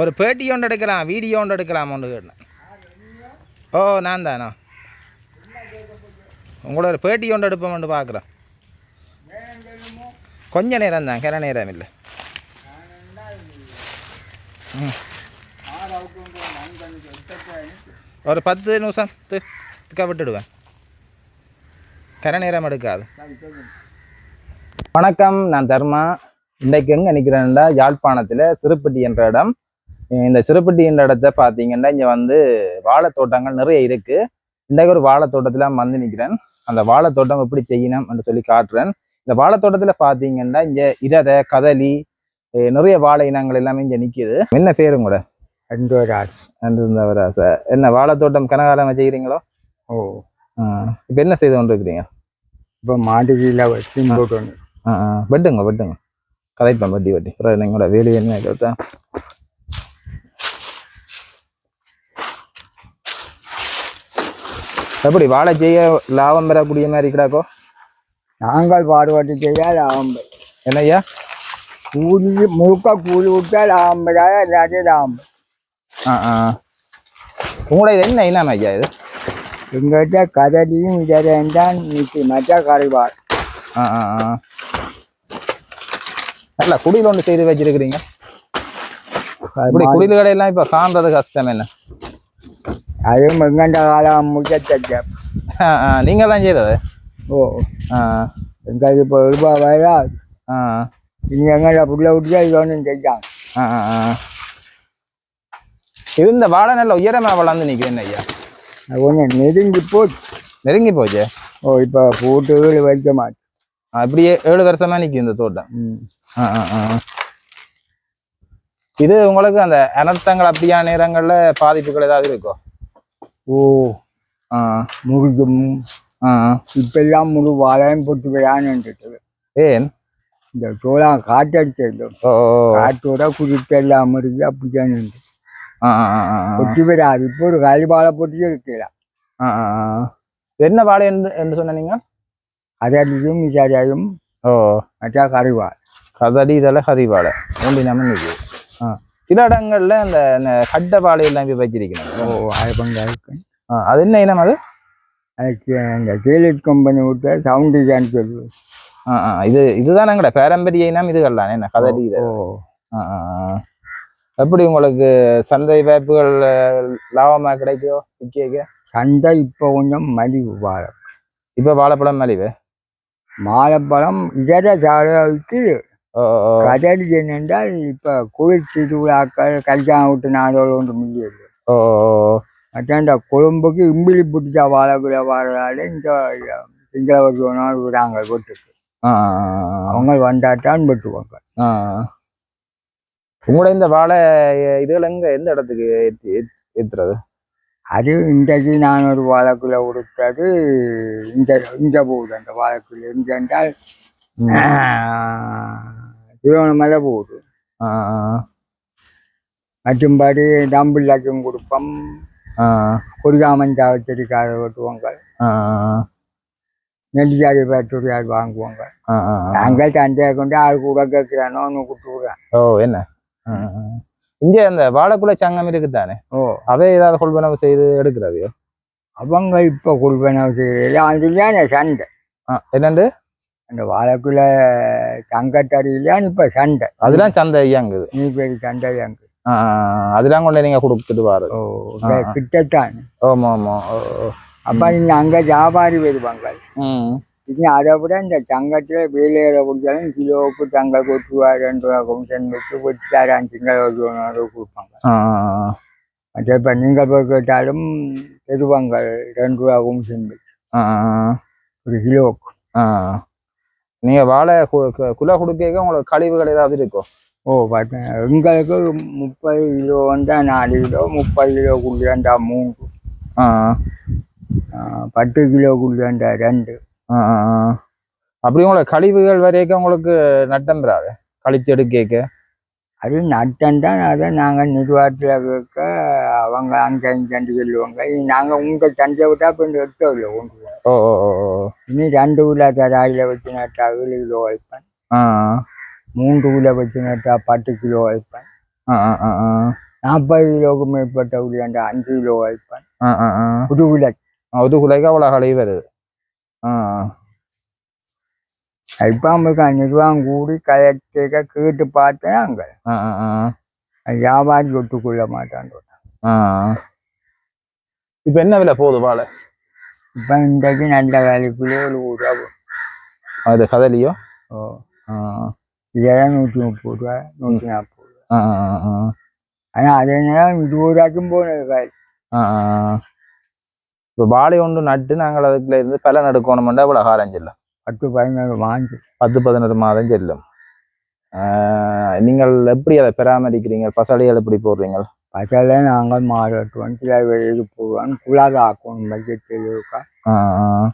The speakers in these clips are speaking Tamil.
ஒரு பேட்டி ஒன்று எடுக்கலாம் வீடியோ ஒன்று எடுக்கலாம் ஒன்று கேட்டேன் ஓ நான் தானா? உங்களோட ஒரு பேட்டி ஒன்று எடுப்போம்னு பார்க்குறேன் கொஞ்ச நேரம் தான் கிர நேரம் இல்லை. ஒரு பத்து நிமிஷம் து விட்டுடுவேன். கரை நேரம் எடுக்காது. வணக்கம் நான் தர்மா. இன்றைக்கு எங்கே நிற்கிறேன்டா யாழ்ப்பாணத்தில் சிறுப்பட்டி என்ற இடம். இந்த சிறுப்பட்டி என்ற இடத்த பார்த்தீங்கன்னா இங்கே வந்து வாழைத்தோட்டங்கள் நிறைய இருக்குது இன்றைக்கு ஒரு வாழைத்தோட்டத்தில் வந்து நிற்கிறேன் அந்த வாழைத்தோட்டம் எப்படி செய்யணும் என்று சொல்லி காட்டுறேன். இந்த வாழைத்தோட்டத்தில் பார்த்தீங்கன்னா இங்கே இரத கதலி நிறைய வாழை இனங்கள் எல்லாமே இங்கே நிற்கிது என்ன பேரும் கூட அன்பராஜ் அன்பிருந்தவராச என்ன வாழைத்தோட்டம் கனகாலம் வச்சுக்கிறீங்களோ ஓ. இப்போ என்ன செய்து கொண்டு இருக்கிறீங்க இப்போ மாட்டுக்கீழ வச்சு போட்டு ஆ ஆ. வெட்டுங்க வெட்டுங்க. கதைப்பேன் வட்டி வட்டி. அப்புறம் எங்களோட வேலி என்ன எப்படி? வாழை செய்ய லாபம் பெறக்கூடிய மாதிரி இருக்கிறாக்கோ நாங்கள் பாடுபட்டு செய்ய லாபம் பெறும். என்னய்யா? கூலி முழுக்க கூலி விட்டா லாபம் பெறாத இல்லாட்டி லாபம். ஆ ஆ உங்களோட இது என்ன இனம் ஐயா இது? எங்கள்கிட்ட கதலியும் இதரையும் தான் நிற்கி மற்ற கரைவாள். ஆ ஆ ஆ. நல்லா குடியில் ஒன்று செய்து வச்சிருக்கிறீங்க. இப்படி குடில் கடையெல்லாம் இப்போ காண்றது கஷ்டம் என்ன அதுவும் எங்கண்ட காலம் முடிச்ச ஆ ஆ. நீங்கள் தான் செய்தது? ஓ. ஆ. எங்களுக்கு இப்போ ரூபாய் வயதாது ஆ. இனி எங்கள்ட புள்ள விட்டு இது ஒன்றும் செஞ்சாங்க ஆ ஆ இது இந்த வாழை நல்ல உயரமா வளர்ந்து நிற்குது ஐயா. கொஞ்சம் நெருங்கி போச்சு. நெருங்கி போச்சு? ஓ இப்போ போட்டு வைக்க மாட்டேன். ஆ, இப்படியே ஏழு வருஷமா நிற்கும் இந்த தோட்டம். இது உங்களுக்கு அந்த அனர்த்தங்கள் அப்படியான நேரங்கள்ல பாதிப்புகள் ஏதாவது இருக்கோ? ஓ முருகும். இப்பெல்லாம் முழு வாழையும் போட்டு விளையாண்டுட்டு ஏன்? இந்த ஓ, ஓ. காற்றோட குடித்தெல்லாம் இருக்கு ஆ. கொட்டி வராது இப்போ ஒரு கழிவாழை போட்டு. இது என்ன வாழை என்று என்று சொன்ன நீங்க அதற்கும் இதாரையும் ஓ. மற்றா கறிவாள் கதடி இதெல்லாம் கறி வாழை மூண்டி நம்ம ஆ. சில இடங்கள்ல அந்த இந்த கட்டை வாழை எல்லாம் போய் ஓ அது ஆ அது என்ன இனம் அது? அதுக்கு அந்த கேலிட் கம்பெனி விட்டு சவுண்டு சொல்லுவது ஆ ஆ இது இதுதான் எங்கட பாரம்பரிய இனம் இதுகள்லாம் என்ன கதடி இது? ஓ ஆ, ஆ. எப்படி உங்களுக்கு சந்தை வாய்ப்புகள் அஹ், லாபமா கிடைக்கோ விற்க சந்தை இப்போ கொஞ்சம் மலிவு வாழை. இப்ப வாழைப்பழம் மலிவு? மாலைப்பழம் இதர சாலைக்கு. கதறி என்னென்றால் இப்போ கோயில் திருவிழாக்கள் கல்யாணம் விட்டு நாடோடு ஒன்று முடியல இந்த கொழும்புக்கு இம்பிலி பிடிச்சா வாழக்குள்ள வாழால இந்த சிங்கள வருஷம் விடாங்க வீட்டுக்கு. அவங்க வந்தாட்டான் வெட்டுவாங்க. உங்களோட இந்த வாழை இதுகள் எங்க எந்த இடத்துக்கு ஏத்தி ஏத்- ஏத்துறது? அது இன்றைக்கு நான் ஒரு வாழைக்குள்ள கொடுத்தது இந்த இந்த போகுது அந்த வாழைக்குள்ள இருந்தென்றால் திருவண்ணாமலை மற்றும்படி தம்பிள்ளாக்கும் கொடுப்போம். ஆ, கொடிகாமன் சாவச்சேரிக்கார வெட்டுவாங்க ஆ, நெல்லிக்காரி பேட்டூரியார் வாங்குவாங்க ஆ, ஆ, ஆ. நாங்கள் சண்டையை கொண்டு ஆள் கூட கேட்கிறானோ ஒன்று கொடுத்துருவேன் ஓ என்ன. இங்க அந்த வாழைக்குள்ள சங்கம் இருக்குதானே? ஓ. அவை ஏதாவது கொள்வனவு செய்து எடுக்கிறது அவங்க இப்போ கொள்வனவு செய்யறது. அதுலேயான சண்டை. என்னண்டு? அந்த வாழைக்குள்ள தங்கத்தடியிலான்னு இப்போ சண்டை அதெல்லாம் சந்தை இயங்குது நீ பேர் சண்டை ஆ. அதெல்லாம் கொண்டு நீங்க கொடுத்துட்டு வாரு ஓ. கிட்டத்தான் ஆமா ஆமா ஓ, ஓ. அப்போ இங்கே அங்கே வியாபாரி வருவாங்க இனி அதை விட இந்த தங்கத்தில் வேலையில கொடுத்தாலும் கிலோவுக்கு தங்க கொட்டு ரூபா ரெண்டு ரூபா கமிஷன் வச்சு வச்சுட்டாரான் திங்கள் ஒரு ரூபா கொடுப்பாங்க. மற்ற இப்போ நீங்கள் போய் கேட்டாலும் தருவாங்க ரெண்டு ரூபா கமிஷன் வச்சு. ஒரு கிலோவுக்கு. நீங்க வாழை குலை கொடுக்க உங்களுக்கு கழிவுகள் ஏதாவது இருக்கும் ஓ பார்த்தேன் எங்களுக்கு முப்பது கிலோ வந்தால் நாலு கிலோ முப்பது மூணு ஆ, ஆ, பத்து கிலோக்குள்ளே ரெண்டு. ஆ, ஆ, ஆ. அப்படி உங்களுக்கு கழிவுகள் வரைக்கும் உங்களுக்கு நட்டம் பெறாது? கழிச்சு எடுக்க அது நட்டம் தான். அதை நாங்கள் நிர்வாகத்தில் கேட்க அவங்க அங்கே இங்கே சொல்லுவாங்க. நாங்கள் உங்கள் சந்தையை விட்டா இப்போ இந்த எடுத்தோம் இல்லை ஒன்று ஓ ஓ ஓ. இனி ரெண்டு உள்ள தராயில் வச்சு நட்டா ஏழு கிலோ வைப்பேன் ஆ மூன்று உள்ள வச்சு நட்டா பத்து கிலோ வைப்பேன் ஆ ஆ ஆ ஆ. நாற்பது கிலோவுக்கு மேற்பட்ட உள்ள அஞ்சு கிலோ வைப்பேன் புது விலை ஒரு குலைக்கு அவ்வளோ கலை வருது நமக்கு நிர்வாகம் கூடி கலெக்டரை கேட்டு பார்த்தேன் அங்கே வியாபாரி ஒத்துக்கொள்ள மாட்டான் இப்போ என்ன விலை போகுது வாழை இப்போ இன்றைக்கு நல்ல வேலைக்குள்ளே ஒரு போகும். அது கதலியோ ஓ இதெல்லாம் நூற்றி முப்பது ரூபா நூற்றி நாற்பது ரூபா ஆனால் அதே நேரம் இருபது ரூபாய்க்கும் போனது இப்போ வாழை ஒன்று நட்டு நாங்கள் அதுக்குள்ள இருந்து பலன் எடுக்கணுமெண்டா இவ்வளோ காலம் செல்லும் பத்து பதினேழு வாங்கி பத்து பதினெட்டு மாதம் செல்லும் நீங்கள் எப்படி அதை பராமரிக்கிறீங்க பசலைகள் எப்படி போடுறீங்க சில வெளியில் போடுவோம் குழாத ஆக்கணும் பட்ஜெட்டில் இருக்கா ஆ, ஆ.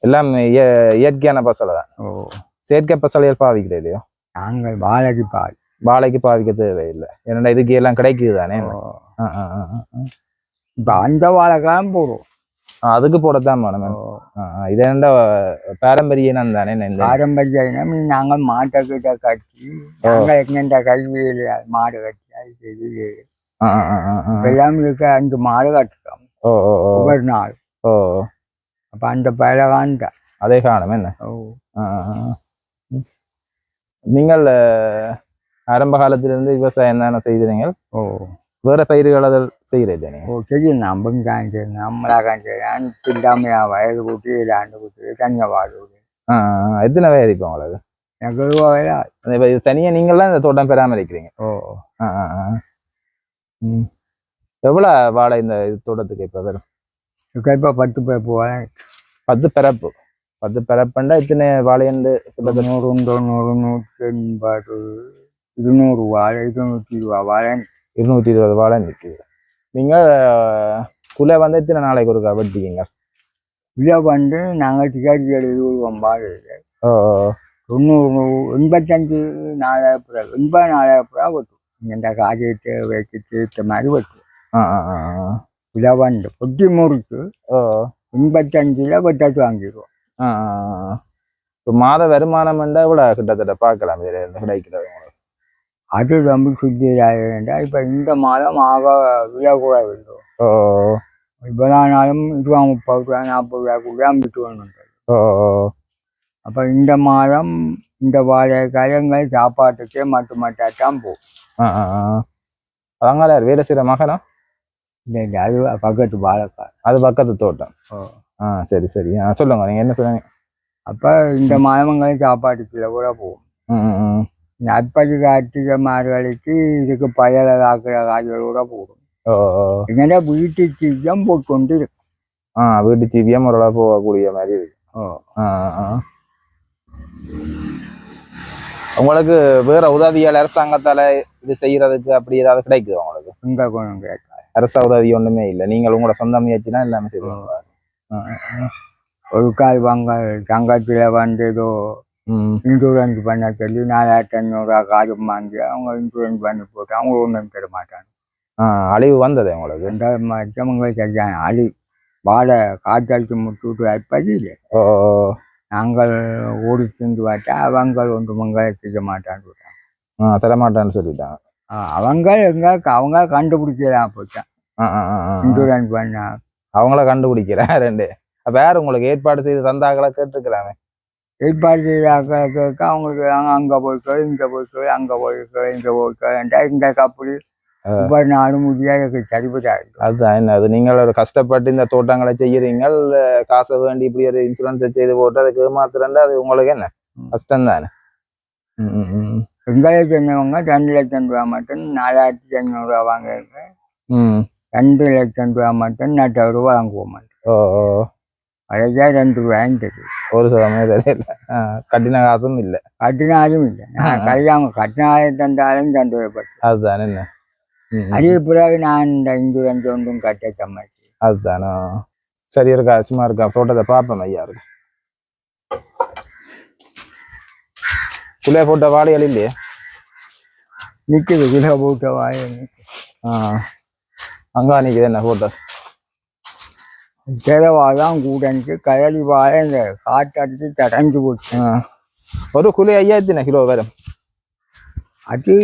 எல்லாம் இய- இயற்கையான பசலை தான். ஓ. செயற்கை பசலைகள் பாவிக்கிறது இல்லையோ? நாங்கள் வாழைக்கு பால். வாழைக்கு பாவிக்க தேவையில்லை. ஏன்னா இதுக்கு எல்லாம் கிடைக்குது தானே. இப்போ அந்த வாழைக்காலம் போடுவோம். அதுக்கு போடத்தான் வேணும். இது என்ன பாரம்பரிய இனம் தானே இந்த பாரம்பரிய இனம் நாங்கள் மாட்டை கிட்ட கட்டி நாங்கள் எங்கெந்த கல்வியில் மாடு கட்டி அது. எல்லாம் இருக்க அஞ்சு மாடு கட்டுறோம் ஒவ்வொரு நாள் ஓ அப்போ அந்த பயிலகான்ட்ட அதே காணும் என்ன ஓ. நீங்கள் ஆரம்ப காலத்திலிருந்து விவசாயம் தானே செய்கிறீங்க ஓ வேற பயிர்கள் அதில் செய்கிறீங்க ஓ செய்யும் நம்பும் காஞ்சு நம்மளா காஞ்சு இல்லாமையா வயது கூட்டி இல்லாண்டு கூட்டி தனியாக வாழ்வு. எத்தனை வயது இப்போ உங்களுக்கு எனக்கு தனியாக நீங்களாம் இந்த தோட்டம் பராமரிக்கிறீங்க ஓ ஆ ஆ ம். எவ்வளோ வாழை இந்த இது தோட்டத்துக்கு இப்போ வரும்? இப்போ பத்து போவேன் பத்து பிறப்பு பத்து பிறப்புண்டா இத்தனை வாழையண்டு கிட்டத்தட்ட? தொண்ணூறு நூற்றி எண்பது இருநூறு வாழை இருநூற்றி ரூபா வாழை. இருநூற்றி இருபது வாழை நிற்குது நீங்கள் குலை வந்து எத்தனை நாளைக்கு ஒருக்கா வெட்டிக்கிங்க? இதை வந்து நாங்கள் டிக்கெட் எழுதி விடுவோம் வாழை. ஓ தொண்ணூறு எண்பத்தஞ்சு நாலாயிரம் எண்பது நாலாயிரம் மாதிரி வெட்டும் ஆ ஆ ஆ ஆ. இதை வந்து பொட்டி முறிச்சு ஓ எண்பத்தஞ்சில் வெட்டாச்சு வாங்கிடுவோம். இப்போ மாத வருமானம்ண்டா இவ்வளோ கிட்டத்தட்ட பார்க்கலாம் கிடைக்கிறது உங்களுக்கு அது ரொம்ப வேண்டாம் இப்போ இந்த மாதம் ஆக விலை கூட வேண்டும் ஓ இவ்வளோ நாளும் இருபா முப்பது ரூபா நாற்பது ரூபா கூட விட்டு வேணும் ஓ அப்போ இந்த மாதம் இந்த வாழை காயங்கள் சாப்பாட்டுக்கே மட்டு மட்டாத்தான் போகும் ஆ ஆ ஆ. அதனால வேலை செய்கிற மகனா? இல்லை இல்லை அது பக்கத்து வாழைக்காய் அது பக்கத்து தோட்டம். ஓ. ஆ சரி சரி. ஆ சொல்லுங்க நீங்கள் என்ன சொல்லுங்க அப்போ இந்த மாதங்கள் சாப்பாட்டுக்குள்ள கூட போகும். ம் நற்பதி கார்த்திகை மார்கழிக்கு இதுக்கு பயலை காக்கிற காய்கள் கூட போடும் ஓ என்னடா வீட்டு தீயம் போட்டுக்கொண்டு இருக்கு ஆ வீட்டு ஜீவியம் ஓரளவு போகக்கூடிய மாதிரி இருக்கு. ஓ. ஆ. உங்களுக்கு வேற உதவியால் அரசாங்கத்தால இது செய்யறதுக்கு அப்படி ஏதாவது கிடைக்குது உங்களுக்கு? இந்த குணம் அரச உதவி ஒண்ணுமே இல்லை. நீங்கள் உங்களோட சொந்த முயற்சி தான் எல்லாமே செய்வாங்க ஒரு கால் வாங்க சங்கத்தில் வந்து ஏதோ இன்சூரன்ஸ் பண்ண சொல்லி நாலாயிரத்தி ஐநூறுரூவா காசு வாங்கி அவங்க இன்சூரன்ஸ் பண்ணி போட்டு அவங்க ஒன்றும் தர மாட்டாங்க. அழிவு வந்தது உங்களுக்கு? ரெண்டா மற்றவங்க சரியான அழி வாழை காற்றடிச்சு முட்டு அற்பதி இல்லை. ஓ. நாங்கள் ஓடி செஞ்சு பார்த்தா அவங்க ஒன்று மங்களை செய்ய மாட்டான்னு ஆ தரமாட்டேன்னு சொல்லிட்டாங்க. அவங்க எங்க அவங்க கண்டுபிடிக்கலாம் போச்சான் இன்சூரன்ஸ் பண்ணா. அவங்கள கண்டுபிடிக்கிறேன் ரெண்டு. யார் உங்களுக்கு ஏற்பாடு செய்து தந்தாங்களா கேட்டுக்கலாமே ஏற்பாடு செய்தாக்க கேட்க அவங்களுக்கு அங்க- போய்க்கோ இங்க போய்க்கோ அங்க போய்க்கோ இங்க போய்க்கோ இந்த கப்பல் ஒவ்வொரு நாளும் முடியா எனக்கு சரிபட்டா இருக்கு அதுதான் அது நீங்கள் ஒரு கஷ்டப்பட்டு இந்த தோட்டங்களை செய்யறீங்க காசை வேண்டி இப்படி ஒரு இன்சூரன்ஸ் செய்து போட்டு அதுக்கு ஏமாத்துறேன்டா அது உங்களுக்கு என்ன? கஷ்டம் தானே எங்களை சொன்னவங்க ரெண்டு லட்சம் ரூபா மட்டும் நாலாயிரத்தி வாங்கியிருக்கேன் ம். ரெண்டு லட்சம் ரூபா மட்டும் நட்ட ரூபா வாங்குவோம் ஓ அதுக்கே ரெண்டு தெரியும் ஒரு ஆ, கட்டின காசும் இல்லை. கட்டினாலும் இல்லை. கல்யாணம் கட்டினாலும் தந்தாலும் சந்தோஷப்பட்டேன் அதுதான் என்ன. அதுக்கு பிறகு நான் இந்த இன்சூரன்ஸ் ஒன்றும் கட்ட சம்மதி அதுதானோ? சரி இருக்கா சும்மா இருக்கா? போட்டோத்தை பார்ப்போம் ஐயா இருக்கு. குள்ளே போட்ட வாழைகள் இல்லையே நிற்குது கிலோ போட்ட வாய ஆ. அங்கே நிற்குது என்ன போட்டோ கிழவாதான் கூடனுக்கு கதலி வாழை இந்த காற்றடிச்சு தடஞ்சு போச்சு. ஒரு குழி ஐயாயிரத்தின கிலோ வரும். அது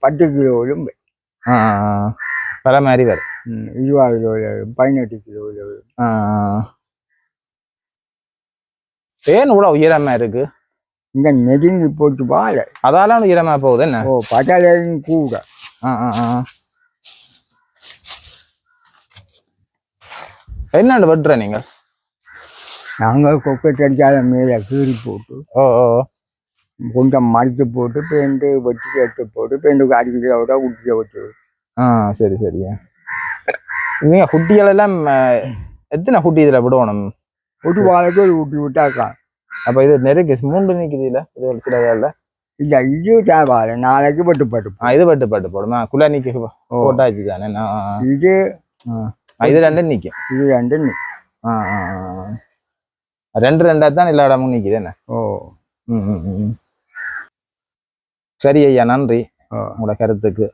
பத்து கிலோலும் வரும். ஆ ஆ, ஆ. பல மாதிரி வரும். ம், இருபது கிலோல வரும் பதினெட்டு கிலோல வரும் ஆ, ஆ. ஏன் இவ்வளவு உயரமா இருக்கு? இங்க நெருங்கி போட்டு பால அதால உயரமா போகுது என்ன? ஓ பட்டலையும் கூட. ஆ, ஆ, ஆ. என்னண்டு வெட்டுற நீங்க? நாங்கள் கொக்கை கடிக்காத மேலே கீறி போட்டு. ஓ ஓ. கொஞ்சம் மடித்து போட்டு பேண்டு வெட்டி எடுத்து போட்டு பேண்டுக்கு அடிக்கிறத விட குட்டியை வச்சு ஆ சரி சரி. நீங்க குட்டிகள் எல்லாம் எத்தனை குட்டி இதுல விடணும்? ஒரு வாழைக்கு ஒரு ஊட்டி விட்டாக்கா அப்ப இது நெருக்கி மூன்று நிக்குது இல்ல? இது ஒரு சில வேலை இல்லை இது தேவையில்ல நாளைக்கு பட்டு பட்டு ஆ இது பட்டு பட்டு போடுமா. நிக்க ஓ. போட்டாச்சு தானே? ஆ, இது இது ரெண்டும் நிக்கும் இது ரெண்டு நி- ஆ, ஆ. ரெண்டு ரெண்டா தான் எல்லா இடமும் நிக்குது என்ன? ஓ. ம், ம், ம். சரி ஐயா நன்றி. உங்களோட கருத்துக்கு.